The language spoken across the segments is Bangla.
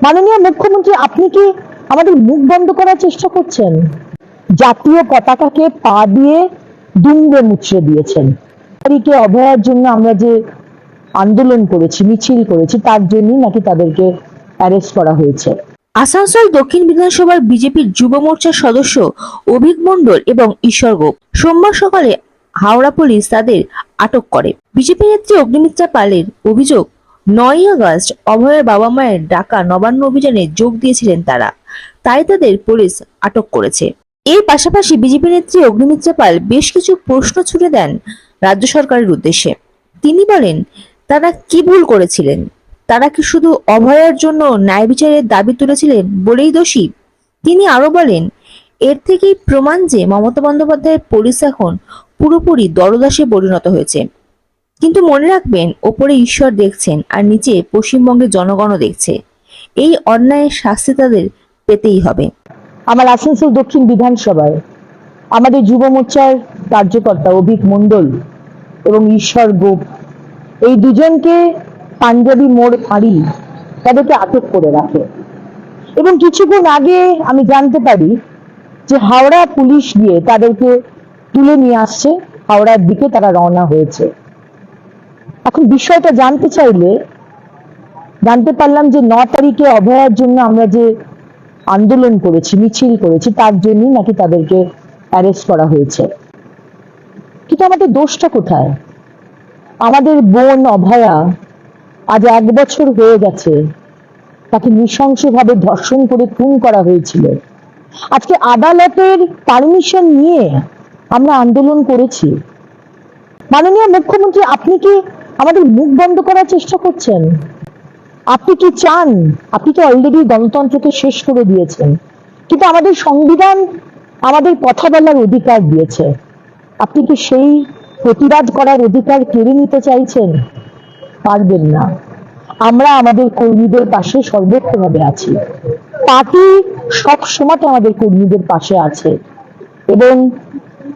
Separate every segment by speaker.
Speaker 1: মাননীয় মুখ্যমন্ত্রী, আপনি কি আমাদের মুখ বন্ধ করার চেষ্টা করছেন? জাতীয় পতাকাকে পা দিয়ে দুমড়ে মুচড়ে দিয়েছেন। তারিখে অভয়ার জন্য আমরা যে আন্দোলন করেছি, মিছিল করেছি, তার জন্যই নাকি তাদেরকে অ্যারেস্ট করা হয়েছে।
Speaker 2: আসানসোল দক্ষিণ বিধানসভার বিজেপির যুব মোর্চার সদস্য অভিক মণ্ডল এবং ঈশ্বর গোপ সোমবার সকালে হাওড়া পুলিশ তাদের আটক করে। বিজেপি নেত্রী অগ্নিমিত্রা পালের অভিযোগ নয়ই আগস্ট অভয়ের বাবা মায়ের ডাকা নবান্ন অভিযানে যোগ দিয়েছিলেন তারা। তাই তাদের পুলিশ আটক করেছে। এর পাশাপাশি বিজেপি নেত্রী অগ্নিমিত্রা পাল বেশ কিছু প্রশ্ন ছুড়ে দেন রাজ্য সরকারের উদ্দেশ্যে। তিনি বলেন, তারা কি ভুল করেছিলেন? তারা কি শুধু অভয়ার জন্য ন্যায় বিচারের দাবি তুলেছিলেন বলেই দোষী? তিনি আরও বলেন, এর থেকেই প্রমাণ যে মমতা বন্দ্যোপাধ্যায়ের পুলিশ এখন পুরোপুরি দরদাসে পরিণত হয়েছে। কিন্তু মনে রাখবেন, ওপরে ঈশ্বর দেখছেন আর নিচে পশ্চিমবঙ্গের জনগণও দেখছে। এই অন্যায়ের শাস্তি তাদের পেতেই হবে।
Speaker 1: আমার আসানসোল দক্ষিণ বিধানসভায় আমাদের যুব মোর্চার কার্যকর্তা অভিক মণ্ডল এবং ঈশ্বর গোপ, এই দুজনকে পাঞ্জাবি মোড় ফাঁড়ি তাদেরকে আটক করে রাখে। এবং কিছুক্ষণ আগে আমি জানতে পারি যে হাওড়া পুলিশ গিয়ে তাদেরকে তুলে নিয়ে আসছে, হাওড়ার দিকে তারা রওনা হয়েছে। এখন বিষয়টা জানতে চাইলে জানতে পারলাম যে ন তারিখে অভয়ার জন্য আমরা যে আন্দোলন করেছি, মিছিল করেছি, তার জন্যই নাকি তাদেরকে অ্যারেস্ট করা হয়েছে। কিন্তু আমাদের দোষটা কোথায়? আমাদের বোন অভয়া আজ এক বছর হয়ে গেছে, তাকে নৃশংসভাবে ধর্ষণ করে খুন করা হয়েছিল। আজকে আদালতের পারমিশন নিয়ে আমরা আন্দোলন করেছি। মাননীয় মুখ্যমন্ত্রী, আপনি কি আমাদের মুখ বন্ধ করার চেষ্টা করছেন। আপনি কি চান? আপনি তো অলরেডি গণতন্ত্রকে শেষ করে দিয়েছেন। কিন্তু আমাদের সংবিধান আমাদের কথা বলার অধিকার দিয়েছে। আপনি কি সেই প্রতিবাদ করার অধিকার কেড়ে নিতে চাইছেন? পারবেন না। আমরা আমাদের কর্মীদের পাশে সর্বোচ্চভাবে আছি। পার্টি সব সময় আমাদের কর্মীদের পাশে আছে। এবং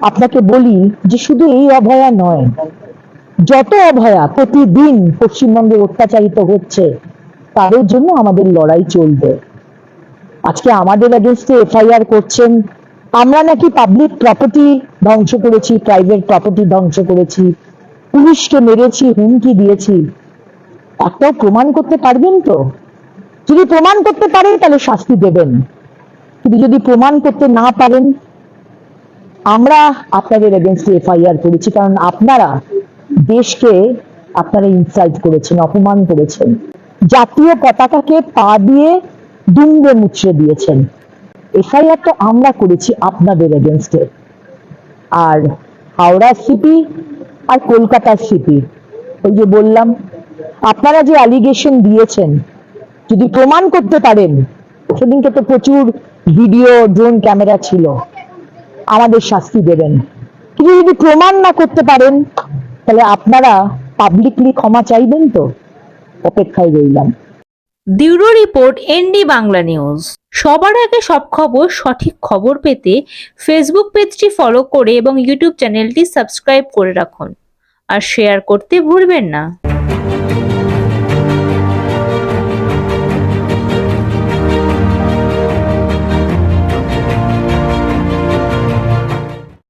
Speaker 1: আপনাকে বলি যে শুধু এই অভয়া নয় যত অভয়া প্রতিদিন পশ্চিমবঙ্গে অত্যাচারিত হচ্ছে, তাদের জন্য আমাদের লড়াই চলবে। আজকে আমাদের এগেনস্টে এফআইআর করছেন, আমরা নাকি পাবলিক প্রপার্টি ধ্বংস করেছি প্রাইভেট প্রপার্টি ধ্বংস করেছি, পুলিশকে মেরেছি, হুমকি দিয়েছি। একটাও প্রমাণ করতে পারবেন তো? যদি প্রমাণ করতে পারেন, তাহলে শাস্তি দেবেন। কিন্তু যদি প্রমাণ করতে না পারেন, আমরা আপনাদের এগেনস্টে এফআইআর করেছি, কারণ আপনারা দেশকে আপনারা ইনসাল্ট করেছেন, অপমান করেছেন। জাতীয় পতাকাকে পা দিয়ে দুমড়ে মুচড়ে দিয়েছেন। এফআইআর তো আমরা করেছি আপনাদের এগেনস্টে আর হাওড়া সিপি আর কলকাতার সিপি, ওই যে বললাম, আপনারা যে অ্যালিগেশন দিয়েছেন, যদি প্রমাণ করতে পারেন, সেদিনকে তো প্রচুর ভিডিও ড্রোন ক্যামেরা ছিল। আমাদের শাস্তি দেবেন। কিন্তু যদি প্রমাণ না করতে পারেন তাহলে আপনারা পাবলিকলি ক্ষমা চাইবেন তো? অপেক্ষায় রইলাম।
Speaker 2: দিউরো রিপোর্ট, এনডি বাংলা নিউজ। সবার আগে সব খবর, সঠিক খবর পেতে ফেসবুক পেজটি ফলো করে এবং ইউটিউব চ্যানেলটি সাবস্ক্রাইব করে রাখুন। আর শেয়ার করতে ভুলবেন না।